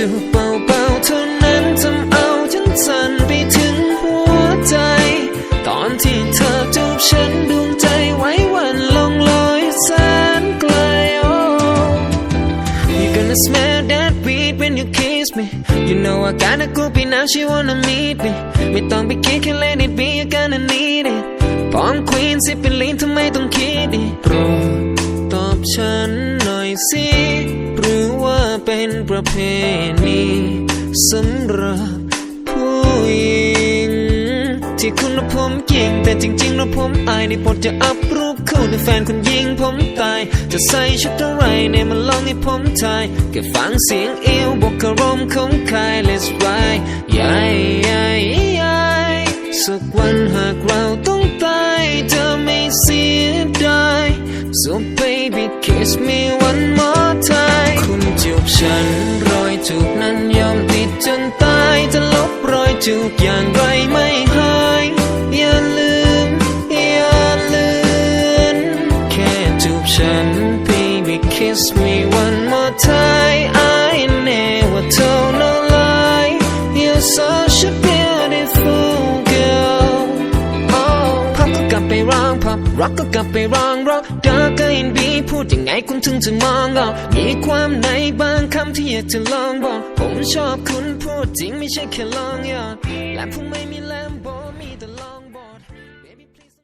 จูบเบาๆเท่านั้นทำเอาฉันสั่นไปถึงหัวใจ ตอนที่เธอจูบฉันดวงใจไว้วันลงลอยแสนไกล oh You're gonna smell that weed when you kiss me You know I gotta go be now she wanna meet me ไม่ต้องไปคิดแค่ let it be you're gonna need it พร้อมควีนสิเป็นลีนทำไมต้องคิดอีกโปรดตอบฉันหน่อยสิ เป็นประเพณีสำหรับผู้หญิง ที่คุณและผมยิง แต่จริงๆแล้วผมอายในบทจะอัพรูปคู่ในแฟนคุณยิงผมตาย จะใส่ชุดอะไรในมันลองให้ผมทายแค่ฟังเสียงเอวบอกอารมณ์ของใคร let's ride ยายยายยายสักวันหากเราต้องตายเธอไม่เสียดาย so baby kiss me ทุกอย่างไรไม่หาย อย่าลืม อย่าลืมแค่จูบฉัน baby kiss me one more time I never told no lie you're such a รักก็กลับไปร้องร็อกดาร์กอินบีพูดยังไงคุณถึงจะมองออกมีความในบางคำที่อยากจะลองบอก ผมชอบคุณพูดจริงไม่ใช่แค่ลองหยอดและผมไม่มีแลมบ